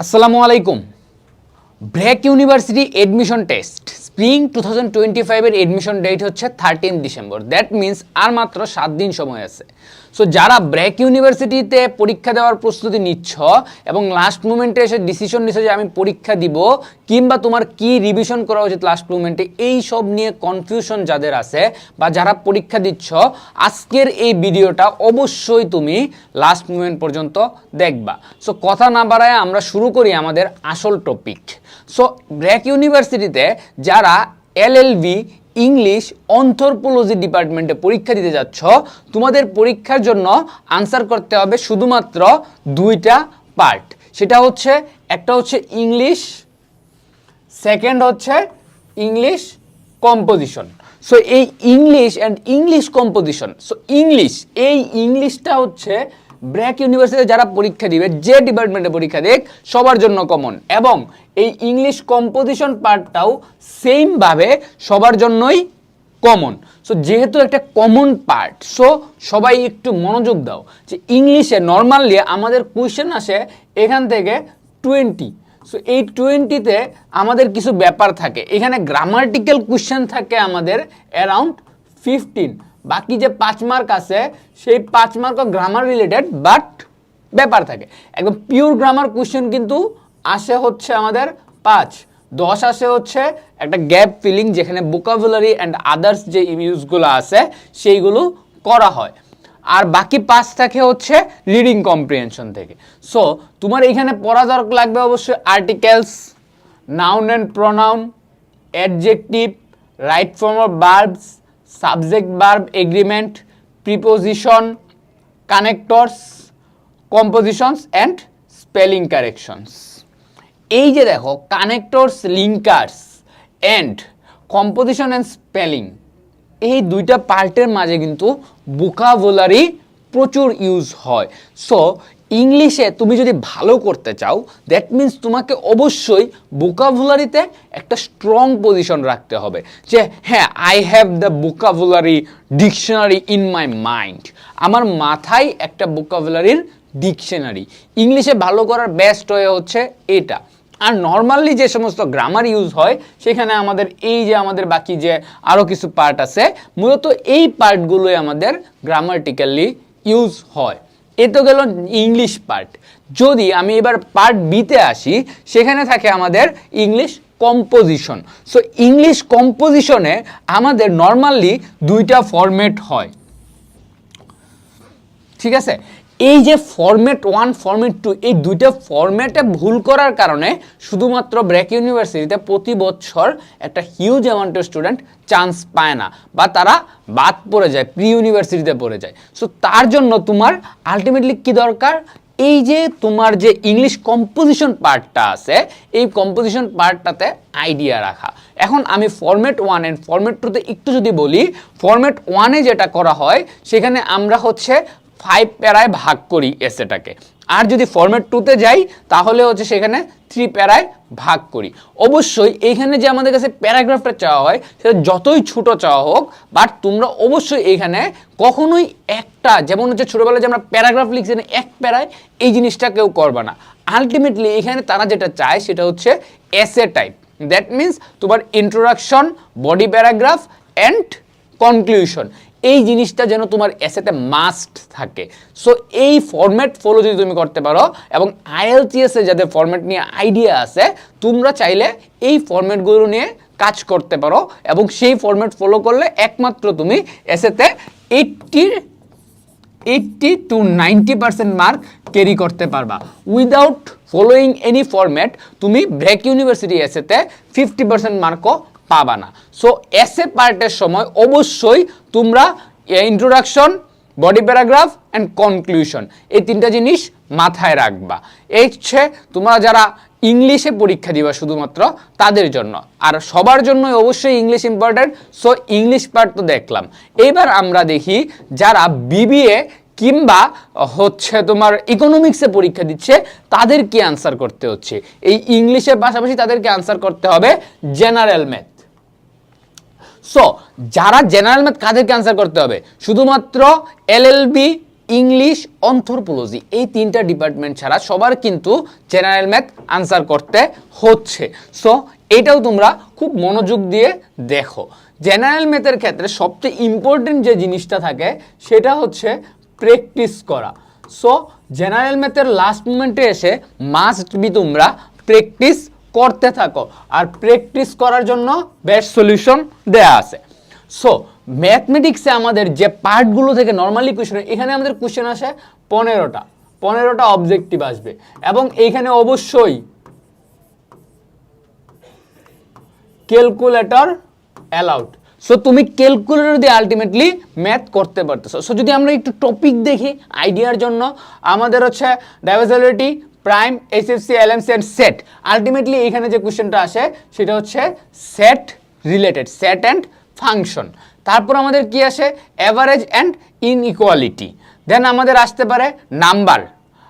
আসসালামু আলাইকুম। BRAC university admission test spring two thousand twenty ফাইভের এডমিশন ডেট হচ্ছে থার্টিন ডিসেম্বর দ্যাট মিন্স আর মাত্র সাত দিন সময় আছে। সো যারা ব্র্যাক ইউনিভার্সিটিতে পরীক্ষা দেওয়ার প্রস্তুতি নিচ্ছ এবং লাস্ট মুমেন্টে এসে ডিসিশন নিচ্ছ যে আমি পরীক্ষা দিব, কিংবা তোমার কি রিভিশন করা উচিত লাস্ট মুমেন্টে এই সব নিয়ে কনফিউশন যাদের আছে বা যারা পরীক্ষা দিচ্ছ, আজকের এই ভিডিওটা অবশ্যই তুমি লাস্ট মুমেন্ট পর্যন্ত দেখবা। সো কথা না বাড়ায় আমরা শুরু করি আমাদের আসল টপিক সো ব্র্যাক ইউনিভার্সিটিতে যারা এলএলবি ইংলিশ অন্থ্রোপোলজি ডিপার্টমেন্টে পরীক্ষা দিতে যাচ্ছ, তোমাদের পরীক্ষার জন্য আনসার করতে হবে শুধুমাত্র দুইটা পার্ট সেটা হচ্ছে, একটা হচ্ছে ইংলিশ সেকেন্ড হচ্ছে ইংলিশ কম্পোজিশন সো এই English and English composition so English, এই ইংলিশটা হচ্ছে ব্র্যাক ইউনিভার্সিটিতে যারা পরীক্ষা দিবে, যে ডিপার্টমেন্টে পরীক্ষা দেখ সবার জন্য কমন এবং এই ইংলিশ কম্পোজিশন পার্টটাও সেমভাবে সবার জন্যই কমন সো যেহেতু একটা কমন পার্ট সো সবাই একটু মনোযোগ দাও যে ইংলিশে নর্মালি আমাদের কোয়েশ্চেন আসে এখান থেকে টোয়েন্টি সো এই টোয়েন্টিতে আমাদের কিছু ব্যাপার থাকে। এখানে গ্রামাটিক্যাল কোয়েশ্চেন থাকে আমাদের অ্যারাউন্ড ফিফটিন বাকি যে পাঁচ মার্ক আছে, সেই পাঁচ মার্কও গ্রামার রিলেটেড বাট ব্যাপার থাকে। একদম পিওর গ্রামার কোয়েশ্চেন কিন্তু আসে হচ্ছে আমাদের পাঁচ, দশ আসে হচ্ছে একটা গ্যাপ ফিলিং যেখানে বুকাবুলারি অ্যান্ড আদার্স যে ইউজগুলো আছে, সেইগুলো করা হয়। আর বাকি পাঁচ থাকে হচ্ছে রিডিং কম্প্রিহেনশন থেকে। সো তোমার এখানে পড়া দরকার লাগবে অবশ্যই articles noun and pronoun adjective right form of verbs subject verb agreement preposition connectors compositions and spelling corrections এই যে দেখো connectors linkers and composition and spelling এই দুইটা পার্টের মাঝে কিন্তু বুকাভোলারি প্রচুর ইউজ হয়। সো ইংলিশে তুমি যদি ভালো করতে চাও দ্যাট মিন্স তোমাকে অবশ্যই বুকাভুলারিতে একটা স্ট্রং পজিশন রাখতে হবে। যে হ্যাঁ আই হ্যাভ দ্য বুকাভুলারি ডিকশনারি ইন মাই মাইন্ড আমার মাথায় একটা বুকাভুলারির ডিকশনারি ইংলিশে ভালো করার বেস্ট হয়ে হচ্ছে এটা। আর নর্মালি যে সমস্ত গ্রামার ইউজ হয়, সেখানে আমাদের এই যে আমাদের বাকি যে আরও কিছু পার্ট আছে, মূলত এই পার্টগুলোই আমাদের গ্রামাটিক্যালি ইউজ হয়। এ তো গেল ইংলিশ পার্ট যদি আমি এবার পার্ট বিতে আসি, সেখানে থাকে আমাদের ইংলিশ কম্পোজিশন সো ইংলিশ কম্পোজিশনে আমাদের নর্মালি দুইটা ফরম্যাট হয়। ঠিক আছে? এই যে ফরম্যাট ওয়ান ফর্মেট টু এই দুইটা ফরম্যাটে ভুল করার কারণে শুধুমাত্র ব্র্যাক ইউনিভার্সিটিতে প্রতি বছর একটা হিউজ অ্যামাউন্টের স্টুডেন্ট চান্স পায় না বা তারা বাদ পড়ে যায় প্রি ইউনিভার্সিটিতে পড়ে যায়। সো তার জন্য তোমার আলটিমেটলি কি দরকার? এই যে তোমার যে ইংলিশ কম্পোজিশন পার্টটা আছে, এই কম্পোজিশন পার্টটাতে আইডিয়া রাখা। এখন আমি ফরম্যাট ওয়ান অ্যান্ড ফরম্যাট টুতে একটু যদি বলি ফরম্যাট ওয়ানে যেটা করা হয়, সেখানে আমরা হচ্ছে ফাইভ প্যারায় ভাগ করি এসেটাকে আর যদি ফরম্যাট টুতে যাই, তাহলে হচ্ছে সেখানে থ্রি প্যারায় ভাগ করি। অবশ্যই এইখানে যে আমাদের কাছে প্যারাগ্রাফটা চাওয়া হয়, সেটা যতই ছোট চাওয়া হোক বাট তোমরা অবশ্যই এইখানে কখনোই একটা, যেমন হচ্ছে ছোটোবেলায় যে আমরা প্যারাগ্রাফ লিখছি না এক প্যারায় এই জিনিসটা কেউ করবে না। আলটিমেটলি এখানে তারা যেটা চায়, সেটা হচ্ছে এসে টাইপ দ্যাট মিন্স তোমার introduction body paragraph and conclusion এই জিনিসটা যেন তোমার এসেতে মাস্ট থাকে। সো এই ফরম্যাট ফলো যদি তুমি করতে পারো এবং আইএলটিএস যাদের ফরম্যাট নিয়ে আইডিয়া আছে, তোমরা চাইলে এই ফরম্যাটগুলো নিয়ে কাজ করতে পারো এবং সেই ফরম্যাট ফলো করলে একমাত্র তুমি এসেতে এইটটির eighty to ninety percent mark carry করতে পারবা। উইদাউট ফলোয়িং এনি ফরম্যাট তুমি ব্রেক ইউনিভার্সিটি এসেতে ফিফটি পার্সেন্ট মার্কও পাবা না। সো এসে পার্টের সময় অবশ্যই তোমরা introduction body paragraph and conclusion এই তিনটা জিনিস মাথায় রাখবা। এই হচ্ছে তোমরা যারা ইংলিশে পরীক্ষা দিবা শুধুমাত্র, তাদের জন্য। আর সবার জন্য অবশ্যই English important so English part তো দেখলাম। এবার আমরা দেখি যারা বিবিএ কিংবা হচ্ছে তোমার ইকোনমিক্সে পরীক্ষা দিচ্ছে, তাদের কি আনসার করতে হচ্ছে? এই ইংলিশের পাশাপাশি তাদেরকে আনসার করতে হবে জেনারেল ম্যাথ সো যারা জেনারেল ম্যাথ কাদেরকে আনসার করতে হবে? শুধুমাত্র এলএলবি ইংলিশ অন্থ্রোপোলজি এই তিনটা ডিপার্টমেন্ট ছাড়া সবার কিন্তু জেনারেল ম্যাথ আনসার করতে হচ্ছে। সো এটাও তোমরা খুব মনোযোগ দিয়ে দেখো। জেনারেল ম্যাথের ক্ষেত্রে সবচেয়ে ইম্পর্টেন্ট যে জিনিসটা থাকে, সেটা হচ্ছে প্র্যাকটিস করা। সো জেনারেল ম্যাথের লাস্ট মোমেন্টে এসে মাস্ট বি তোমরা প্র্যাকটিস করতে থাকো আর প্র্যাকটিস করার জন্য বেস্ট সলিউশন দেয়া আছে। সো ম্যাথমেটিক্সে আমাদের যে পার্টগুলো থেকে নর্মালি কোয়েশ্চেন এখানে আমাদের কোয়েশ্চেন আসে পনেরোটা। পনেরোটা অবজেক্টিভ আসবে। এবং এইখানে অবশ্যই ক্যালকুলেটর অ্যালাউড সো তুমি ক্যালকুলেটর দিয়ে আলটিমেটলি ম্যাথ করতে পারতেছো। সো যদি আমরা একটু টপিক দেখি আইডিয়ার জন্য, আমাদের হচ্ছে divisibility prime HFC LMC and set ultimately এখানে যে কোশ্চেনটা আসে, সেটা হচ্ছে set related set and function তারপর আমাদের কি আসে? অ্যাভারেজ অ্যান্ড ইনইকুয়ালিটি দেন আমাদের আসতে পারে নাম্বার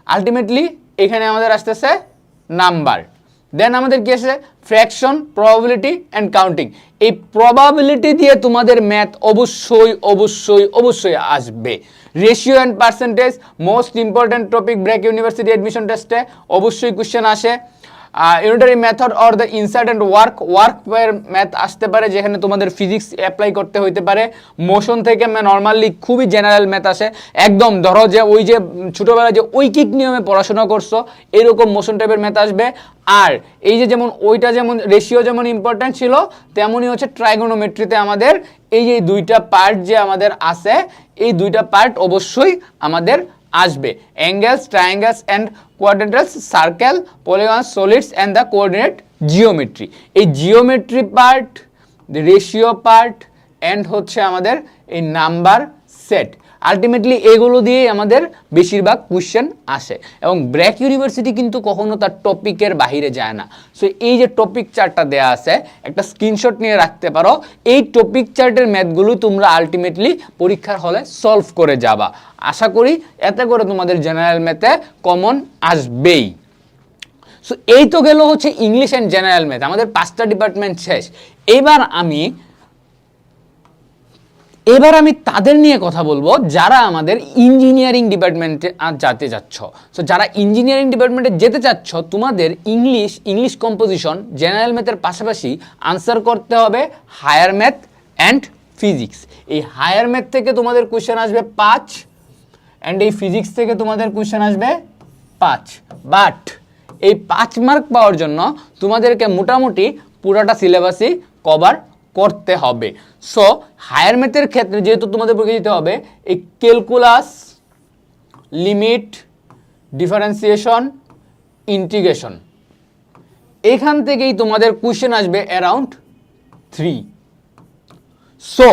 আলটিমেটলি এখানে আমাদের আসতেছে নাম্বার দেন আমাদের কি আছে ফ্র্যাকশন প্রবাবিলিটি অ্যান্ড কাউন্টিং এই প্রবাবিলিটি দিয়ে তোমাদের ম্যাথ অবশ্যই অবশ্যই অবশ্যই আসবে। Ratio and percentage most important topic BRAC university admission টেস্টে অবশ্যই কোশ্চেন আসে। Unitary method or the insert and work work math আসতে পারে, যেখানে তোমাদের ফিজিক্স অ্যাপ্লাই করতে হইতে পারে। মোশন থেকে নর্মালি খুবই জেনারেল ম্যাথ আসে। একদম ধরো যে ওই যে ছোটবেলায় যে ঐকিক নিয়মে পড়াশোনা করছ, এরকম মোশন টাইপের ম্যাথ আসবে। আর এই যে যেমন, ওইটা যেমন রেশিও যেমন ইম্পর্ট্যান্ট ছিল, তেমনই হচ্ছে ট্রাইগোনোমেট্রিতে আমাদের এই যে দুইটা পার্ট যে আমাদের আছে, এই দুইটা পার্ট অবশ্যই আমাদের আসবে। Angles triangles and quadrilaterals circle polygon solids and the coordinate geometry এই geometry part ratio part and হচ্ছে আমাদের এই নাম্বার সেট আলটিমেটলি এগুলো দিয়েই আমাদের বেশিরভাগ কোশ্চেন আসে। এবং ব্র্যাক ইউনিভার্সিটি কিন্তু কখনো তার টপিকের বাইরে যায় না। সো এই যে টপিক চার্টটা দেয়া আছে, একটা স্ক্রিনশট নিয়ে রাখতে পারো। এই টপিক চার্টের ম্যাথগুলো তোমরা আলটিমেটলি পরীক্ষার হলে সলভ করে যাবা। আশা করি এতে করে তোমাদের জেনারেল ম্যাথে কমন আসবেই। সো এই তো গেল হচ্ছে ইংলিশ অ্যান্ড জেনারেল ম্যাথ আমাদের পাঁচটা ডিপার্টমেন্ট শেষ। এবার আমি এবার আমি তাদের নিয়ে কথা বলব, যারা আমাদের ইঞ্জিনিয়ারিং ডিপার্টমেন্টে যেতে যাচ্ছ সো যারা ইঞ্জিনিয়ারিং ডিপার্টমেন্টে যেতে চাচ্ছ, তোমাদের ইংলিশ ইংলিশ কম্পোজিশন জেনারেল ম্যাথের পাশাপাশি আনসার করতে হবে হায়ার ম্যাথ অ্যান্ড ফিজিক্স এই হায়ার ম্যাথ থেকে তোমাদের কোশ্চেন আসবে পাঁচ অ্যান্ড এই ফিজিক্স থেকে তোমাদের কোশ্চেন আসবে পাঁচ। বাট এই পাঁচ মার্ক পাওয়ার জন্য তোমাদেরকে মোটামুটি পুরোটা সিলেবাসই কভার করতে হবে। সো হায়ার ম্যাথের ক্ষেত্রে যেহেতু তোমাদের পরীক্ষা দিতে হবে, এই ক্যালকুলাস লিমিট ডিফারেন্সিয়েশন ইন্টিগ্রেশন এখান থেকেই তোমাদের কোশ্চেন আসবে অ্যারাউন্ড থ্রি সো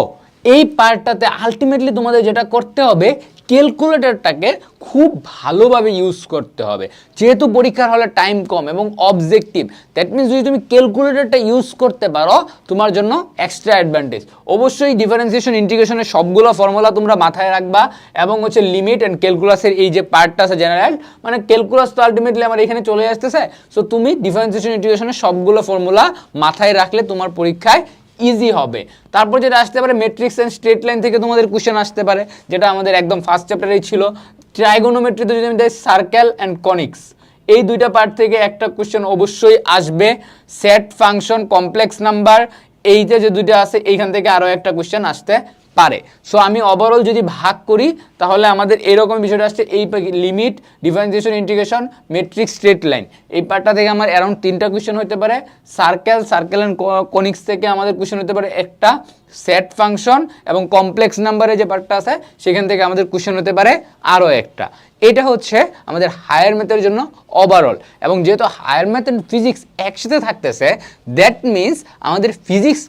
এই পার্টটাতে আলটিমেটলি তোমাদের যেটা করতে হবে ক্যালকুলেটরটাকে খুব ভালোভাবে ইউজ করতে হবে। যেহেতু পরীক্ষার হলে টাইম কম এবং অবজেক্টিভ দ্যাট মিনস যদি তুমি ক্যালকুলেটরটা ইউজ করতে পারো, তোমার জন্য এক্সট্রা অ্যাডভান্টেজ অবশ্যই ডিফারেন্সিয়েশন ইন্টিগ্রেশনের সবগুলো ফর্মুলা তোমরা মাথায় রাখবা এবং হচ্ছে লিমিট অ্যান্ড ক্যালকুলাসের এই যে পার্টটা আছে জেনারেল মানে ক্যালকুলাস তো আলটিমেটলি আমার এখানে চলে আসতেছে। সো তুমি ডিফারেন্সিয়েশন ইন্টিগ্রেশনের সবগুলো ফর্মুলা মাথায় রাখলে তোমার পরীক্ষায় ইজি হবে। তারপর যেটা আসতে পারে মেট্রিক্স অ্যান্ড স্ট্রেট লাইন থেকে তোমাদের কোশ্চেন আসতে পারে, যেটা আমাদের একদম ফার্স্ট চ্যাপ্টারেই ছিল। ট্রাইগোনোমেট্রিতে যদি আমি দেখি সার্কেল অ্যান্ড কনিক্স এই দুইটা পার্ট থেকে একটা কোশ্চেন অবশ্যই আসবে। সেট ফাংশন কমপ্লেক্স নাম্বার এইটা যে দুইটা আছে, এইখান থেকে আরও একটা কোশ্চেন আসতে পারে। সো আমি ওভারঅল যদি ভাগ করি, তাহলে আমাদের এরকম বিষয়টা আসছে, এই limit differentiation integration metric straight line এই পার্টটা থেকে আমার অ্যারাউন্ড তিনটা কোয়েশ্চেন হতে পারে। সার্কেল সার্কেল অ্যান্ড কনিক্স থেকে আমাদের কোয়েশ্চেন হতে পারে একটা সেট ফাংশন এবং কমপ্লেক্স নাম্বারে যে পার্টটা আছে, সেখান থেকে আমাদের কোয়েশ্চেন হতে পারে আরও একটা। এটা হচ্ছে আমাদের হায়ার ম্যাথের জন্য ওভারঅল এবং যেহেতু হায়ার ম্যাথ অ্যান্ড ফিজিক্স একসাথে থাকতেছে দ্যাট মিন্স আমাদের ফিজিক্স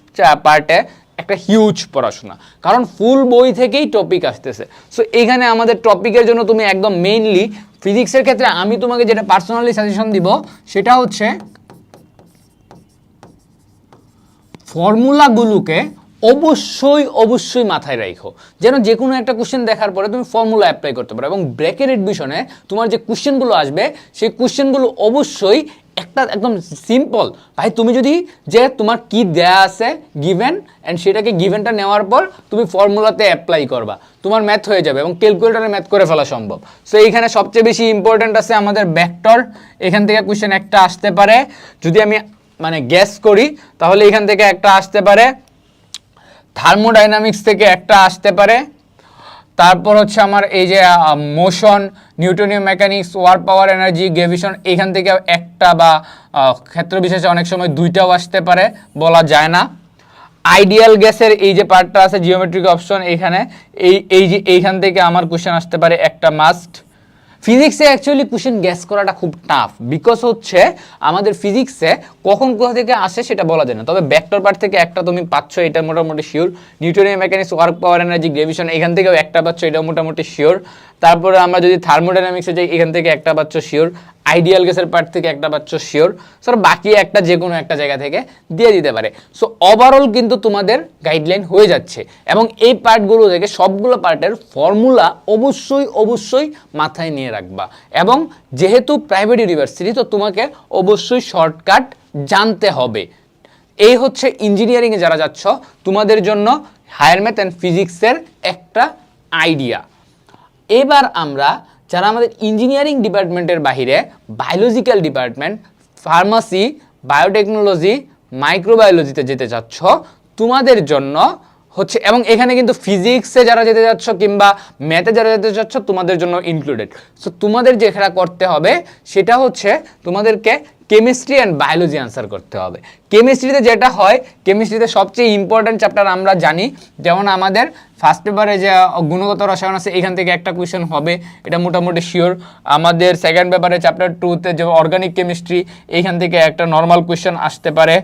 পার্টে একটা হিউজ পড়াশোনা। কারণ ফুল বই থেকেই টপিক আসতেছে। সো এখানে আমাদের টপিকের জন্য তুমি একদম মেইনলি ফিজিক্সের ক্ষেত্রে আমি তোমাকে যেটা পার্সোনালি সাজেশন দিব, সেটা হচ্ছে ফর্মুলাগুলোকে অবশ্যই অবশ্যই মাথায় রাখো যেন যে কোনো একটা কোশ্চেন দেখার পরে তুমি ফর্মুলা অ্যাপ্লাই করতে পারো। এবং ব্রেকের এডমিশনে তোমার যে কোশ্চেনগুলো আসবে, সেই কোশ্চেনগুলো অবশ্যই একটা একদম সিম্পল ভাই, তুমি যদি যে তোমার কি দেয়া আছে গিভেন অ্যান্ড সেটাকে গিভেনটা নেওয়ার পর তুমি ফর্মুলাতে অ্যাপ্লাই করবা। তোমার ম্যাথ হয়ে যাবে এবং ক্যালকুলেটারে ম্যাথ করে ফেলা সম্ভব। সো এইখানে সবচেয়ে বেশি ইম্পর্ট্যান্ট আছে আমাদের ব্যাক্টর এখান থেকে কোয়েশ্চেন একটা আসতে পারে। যদি আমি মানে গ্যাস করি, তাহলে এখান থেকে একটা আসতে পারে। থার্মোডাইনামিক্স থেকে একটা আসতে পারে। তারপর হচ্ছে আমার এই যে motion নিউটনীয় mechanics, work power energy, gravitation, এখান থেকে একটা বা ক্ষেত্র বিশেষে অনেক সময় দুইটাও আসতে পারে, বলা যায় না। আইডিয়াল গ্যাসের এই যে পার্টটা আছে জিওমেট্রিক অপশন এখানে এই এই যে, এইখান থেকে আমার কোশ্চেন আসতে পারে একটা মাস্ট ফিজিক্সে অ্যাকচুয়ালি কোশ্চেন গ্যাস করাটা খুব টাফ বিকজ হচ্ছে আমাদের ফিজিক্সে কখন কোথা থেকে আসে সেটা বলা যায় না। তবে ব্যাক্টর পার্ট থেকে একটা তুমি পাচ্ছ, এটা মোটামুটি শিওর নিউটনের mechanics work power energy gravitation এখান থেকেও একটা পাচ্ছ এটা মোটামুটি শিওর তারপরে আমরা যদি থার্মোডাইনামিক্সে যাই, এখান থেকে একটা পাচ্ছ শিওর আইডিয়াল গ্যাসের পার্ট থেকে একটা পাচ্ছ শিওর স্যার বাকি একটা যে কোনো একটা জায়গা থেকে দিয়ে দিতে পারে। সো ওভারঅল কিন্তু তোমাদের গাইডলাইন হয়ে যাচ্ছে এবং এই পার্টগুলো থেকে সবগুলো পার্টের ফর্মুলা অবশ্যই অবশ্যই মাথায় নিয়ে রাখবা এবং যেহেতু প্রাইভেট ইউনিভার্সিটি তো তোমাকে অবশ্যই শর্টকাট জানতে হবে। এই হচ্ছে ইঞ্জিনিয়ারিংয়ে যারা যাচ্ছ, তোমাদের জন্য হায়ার ম্যাথ অ্যান্ড ফিজিক্সের একটা আইডিয়া এবার আমরা যারা আমাদের ইঞ্জিনিয়ারিং ডিপার্টমেন্টের বাইরে বায়োলজিক্যাল ডিপার্টমেন্ট ফার্মাসি বায়োটেকনোলজি মাইক্রোবায়োলজিতে যেতে চাচ্ছ, তোমাদের জন্য হচ্ছে, এবং এখানে কিন্তু ফিজিক্সে যারা যেতে যাচ্ছ কিংবা ম্যাথে যারা যেতে চাচ্ছ, তোমাদের জন্য ইনক্লুডেড সো তোমাদের যেটা করতে হবে, সেটা হচ্ছে তোমাদেরকে কেমিস্ট্রি অ্যান্ড বায়োলজি আনসার করতে হবে। কেমিস্ট্রিতে যেটা হয় কেমিস্ট্রিতে সবচেয়ে ইম্পর্ট্যান্ট চ্যাপ্টার আমরা জানি। যেমন আমাদের ফার্স্ট পেপারে যে গুণগত রসায়ন আছে, এখান থেকে একটা কোয়েশ্চেন হবে, এটা মোটামুটি শিওর আমাদের সেকেন্ড পেপারে চ্যাপ্টার টুতে যে অর্গানিক কেমিস্ট্রি এইখান থেকে একটা নর্মাল কোয়েশ্চেন আসতে পারে।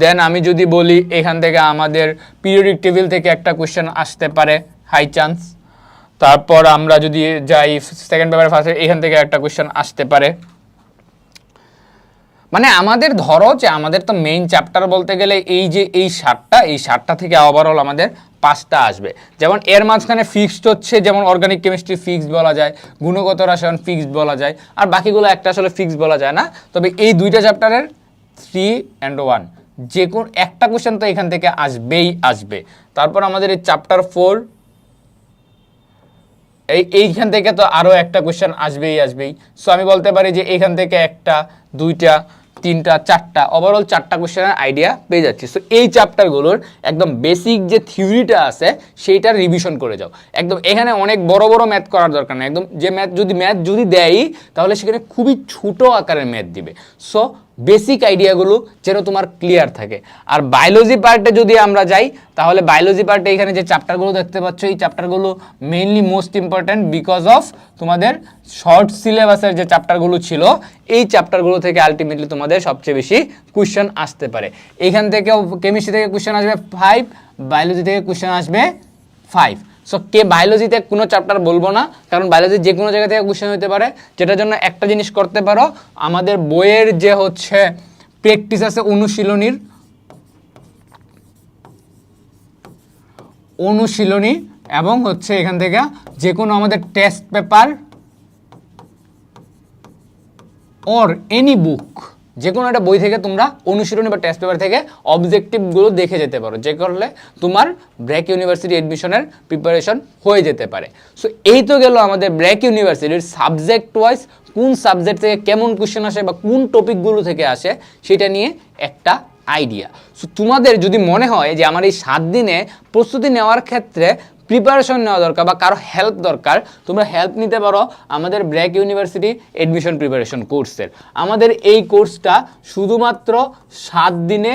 দেন আমি যদি বলি, এখান থেকে আমাদের পিরিয়ডিক টেবিল থেকে একটা কোয়েশ্চেন আসতে পারে হাই চান্স তারপর আমরা যদি যাই সেকেন্ড পেপারে ফার্স্ট এখান থেকে একটা কোয়েশ্চেন আসতে পারে। মানে আমাদের ধরো যে আমাদের তো মেইন চ্যাপ্টার বলতে গেলে এই যে এই সারটা এই সারটা থেকে ওভারঅল আমাদের পাঁচটা আসবে। যেমন এর মাঝখানে ফিক্সড হচ্ছে, যেমন অর্গানিক কেমিস্ট্রি ফিক্সড বলা যায়, গুণগত রসায়ন ফিক্সড বলা যায়, আর বাকিগুলো একটা আসলে ফিক্সড বলা যায় না। তবে এই দুইটা চ্যাপ্টারের থ্রি অ্যান্ড ওয়ান যে কোন একটা কোশ্চেন তো এখান থেকে আসবেই আসবে। তারপর আমাদের এই চ্যাপ্টার ফোর এই এইখান থেকে তো আরও একটা কোশ্চেন আসবেই আসবেই। সো আমি বলতে পারি যে এখান থেকে একটা, দুইটা তিনটা, চারটা ওভারঅল চারটা কোশ্চেনের আইডিয়া পেয়ে যাচ্ছি। সো এই চ্যাপ্টারগুলোর একদম বেসিক যে থিওরিটা আছে, সেইটার রিভিশন করে যাও। একদম এখানে অনেক বড় বড় ম্যাথ করার দরকার নেই। একদম যে ম্যাথ যদি ম্যাথ যদি দেয় তাহলে সেখানে খুবই ছোট আকারের ম্যাথ দিবে। সো বেসিক আইডিয়াগুলো যেন তোমার ক্লিয়ার থাকে। আর বায়োলজি পার্টে যদি আমরা যাই, তাহলে বায়োলজি পার্টে এখানে যে চ্যাপ্টারগুলো দেখতে পাচ্ছ, এই চ্যাপ্টারগুলো mainly most important because of তোমাদের শর্ট সিলেবাসের যে চ্যাপ্টারগুলো ছিল, এই চ্যাপ্টারগুলো থেকে আলটিমেটলি তোমাদের সবচেয়ে বেশি কোশ্চেন আসতে পারে। এখান থেকেও কেমিস্ট্রি থেকে কোশ্চেন আসবে ফাইভ বায়োলজি থেকে কোশ্চেন আসবে ফাইভ সো কে বায়োলজিতে কোনো চ্যাপ্টার বলব না, কারণ বায়োলজি যে কোনো জায়গা থেকে কোশ্চেন হতে পারে, যেটার জন্য একটা জিনিস করতে পারো, আমাদের বইয়ের যে হচ্ছে প্র্যাকটিস আছে অনুশীলনীর, অনুশীলনী এবং হচ্ছে এখান থেকে যে কোনো আমাদের test paper or any book যে কোনো একটা বই থেকে তোমরা অনুশীলনী বা টেস্ট পেপার থেকে অবজেক্টিভগুলো দেখে যেতে পারো, যে করলে তোমার ব্র্যাক ইউনিভার্সিটি এডমিশনের প্রিপারেশন হয়ে যেতে পারে। সো এই তো গেল আমাদের ব্র্যাক ইউনিভার্সিটির সাবজেক্ট ওয়াইজ কোন সাবজেক্ট থেকে কেমন কোশ্চেন আসে বা কোন টপিকগুলো থেকে আসে সেটা নিয়ে একটা আইডিয়া সো তোমাদের যদি মনে হয় যে আমার এই সাত দিনে প্রস্তুতি নেওয়ার ক্ষেত্রে প্রিপারেশন নেওয়া দরকার বা কারও হেল্প দরকার, তোমরা হেল্প নিতে পারো আমাদের ব্র্যাক ইউনিভার্সিটি এডমিশন প্রিপারেশন কোর্সের আমাদের এই কোর্সটা শুধুমাত্র সাত দিনে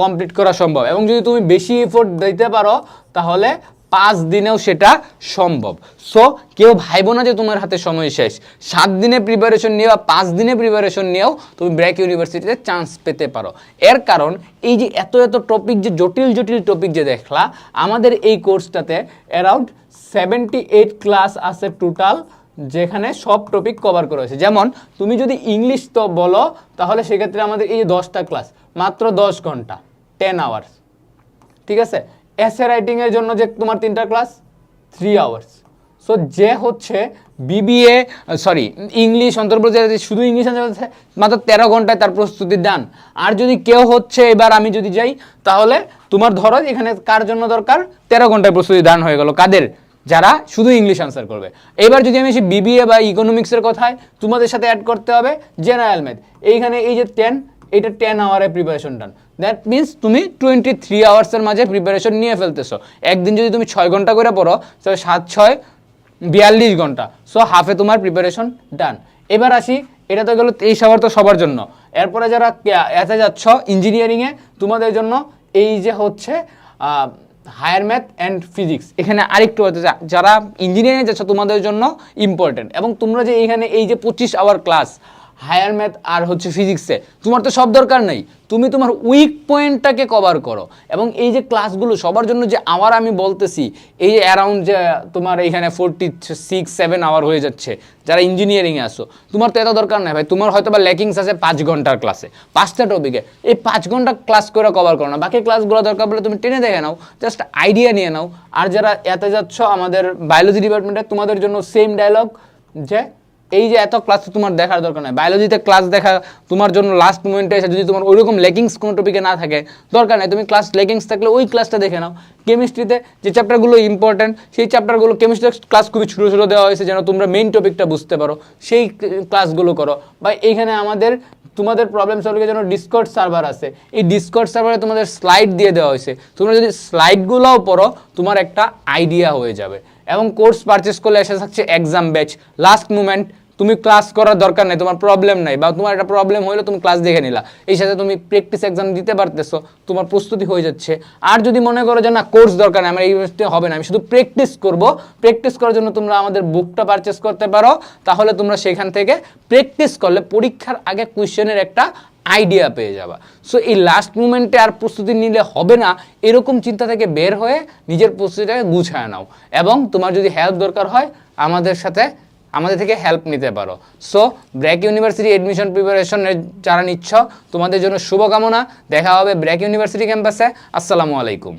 কমপ্লিট করা সম্ভব এবং যদি তুমি বেশি এফোর্ট দিতে পারো, তাহলে পাঁচ দিনেও সেটা সম্ভব। সো কেউ ভাইবো না যে তোমার হাতে সময় শেষ, সাত দিনে প্রিপারেশন নিয়ে বা পাঁচ দিনে প্রিপারেশন নিয়েও তুমি ব্র্যাক ইউনিভার্সিটিতে চান্স পেতে পারো। এর কারণ, এই যে এত এত টপিক যে জটিল জটিল টপিক যে দেখলা, আমাদের এই কোর্সটাতে অ্যারাউন্ড সেভেন্টি এইট ক্লাস আছে টোটাল যেখানে সব টপিক কভার করা হয়েছে। যেমন, তুমি যদি ইংলিশ তো বলো, তাহলে সেক্ষেত্রে আমাদের এই যে দশটা ক্লাস মাত্র দশ ঘণ্টা টেন আওয়ার্স ঠিক আছে? এসে রাইটিংয়ের জন্য যে তোমার তিনটা ক্লাস থ্রি আওয়ার্স সো যে হচ্ছে বিবিএ সরি ইংলিশ অন্তর্ভুক্ত যে শুধু ইংলিশ মাত্র তেরো ঘন্টায় তার প্রস্তুতি ডান আর যদি কেউ হচ্ছে, এবার আমি যদি যাই, তাহলে তোমার ধরো এখানে কার জন্য দরকার? তেরো ঘন্টায় প্রস্তুতি দান হয়ে গেল। কাদের? যারা শুধু ইংলিশ আনসার করবে। এবার যদি আমি এসে বিবিএ বা ইকোনমিক্সের কথায়, তোমাদের সাথে অ্যাড করতে হবে জেনারেল ম্যাথ এইখানে এই যে টেন এটা টেন আওয়ারে প্রিপারেশন ডান দ্যাট মিনস তুমি টোয়েন্টি থ্রি আওয়ার্সের মাঝে প্রিপারেশন নিয়ে ফেলতেছো। একদিন যদি তুমি ছয় ঘণ্টা করে পড়ো, তাহলে সাত, ছয়, বিয়াল্লিশ ঘণ্টা। সো হাফে তোমার প্রিপারেশন ডান এবার আসি, এটা তো গেলো তেইশ আওয়ার তো সবার জন্য। এরপরে যারা এতে যাচ্ছ ইঞ্জিনিয়ারিংয়ে তোমাদের জন্য এই যে হচ্ছে হায়ার ম্যাথ অ্যান্ড ফিজিক্স এখানে আরেকটু হচ্ছে যারা ইঞ্জিনিয়ারিং যাচ্ছ, তোমাদের জন্য ইম্পর্টেন্ট এবং তোমরা যে এইখানে এই যে পঁচিশ আওয়ার ক্লাস হায়ার ম্যাথ আর হচ্ছে ফিজিক্সে। তোমার তো সব দরকার নেই। তুমি তোমার উইক পয়েন্টটাকে কভার করো। এবং এই যে ক্লাসগুলো সবার জন্য যে আওয়ার আমি বলতেছি, এই যে অ্যারাউন্ড যে তোমার এইখানে ফোরটি সিক্স সেভেন আওয়ার হয়ে যাচ্ছে, যারা ইঞ্জিনিয়ারিংয়ে আসো তোমার তো এত দরকার নাই ভাই। তোমার হয়তো বা ল্যাকিংস আছে পাঁচ ঘণ্টার ক্লাসে পাঁচটা টপিকে এই পাঁচ ঘণ্টা ক্লাস করে কভার করো না। বাকি ক্লাসগুলো দরকার পড়লে তুমি টেনে দেখে নাও। জাস্ট আইডিয়া নিয়ে নাও। আর যারা এতে যাচ্ছ, আমাদের বায়োলজি ডিপার্টমেন্টে তোমাদের জন্য সেম ডায়লগ যে এই যে এত ক্লাস তোমার দেখার দরকার নাই। বায়োলজিতে ক্লাস দেখা তোমার জন্য লাস্ট মোমেন্টে এসে যদি তোমার ওইরকম লেগিংস কোনো টপিকে না থাকে, দরকার নাই। তুমি ক্লাস লেগিংস থাকলে ওই ক্লাসটা দেখে নাও। কেমিস্ট্রিতে যে চ্যাপ্টারগুলো ইম্পর্টেন্ট সেই চ্যাপ্টারগুলো কেমিস্ট্রি ক্লাস খুবই ছোটো ছোটো দেওয়া হয়েছে যেন তোমরা মেইন টপিকটা বুঝতে পারো। সেই ক্লাসগুলো করো। বা এইখানে আমাদের, তোমাদের প্রবলেম সলভের জন্য ডিসকর্ড সার্ভার আছে। এই ডিসকর্ড সার্ভারে তোমাদের স্লাইড দিয়ে দেওয়া হয়েছে। তোমরা যদি স্লাইডগুলোও পড়ো, তোমার একটা আইডিয়া হয়ে যাবে। এবং কোর্স পারচেস করলে এসে থাকছে এক্সাম ব্যাচ লাস্ট মুমেন্ট তুমি ক্লাস করার দরকার নেই, তোমার প্রবলেম নাই বা তোমার একটা প্রবলেম হলো তুমি ক্লাস দেখে নিলা। এই সাথে তুমি প্র্যাকটিস এক্সাম দিতে পারতেছো, তোমার প্রস্তুতি হয়ে যাচ্ছে। আর যদি মনে করো যে না কোর্স দরকার নেই, আমার এই হবে না, আমি শুধু প্র্যাকটিস করব। প্র্যাকটিস করার জন্য তোমরা আমাদের বুকটা পারচেস করতে পারো, তাহলে তোমরা সেখান থেকে প্র্যাকটিস করলে পরীক্ষার আগে কোয়েশ্চেনের একটা আইডিয়া পেয়ে যাবা। সো এই লাস্ট মুমেন্টে আর প্রস্তুতি নিলে হবে না, এরকম চিন্তা থেকে বের হয়ে নিজের প্রস্তুতিটাকে গুছায় নাও। এবং তোমার যদি হেল্প দরকার হয়, আমাদের সাথে আমাদের থেকে হেল্প নিতে পারো। সো ব্র্যাক ইউনিভার্সিটি এডমিশন প্রিপারেশনের যারা নিচ্ছ, তোমাদের জন্য শুভকামনা। দেখা হবে ব্র্যাক ইউনিভার্সিটি ক্যাম্পাসে আসসালামু আলাইকুম।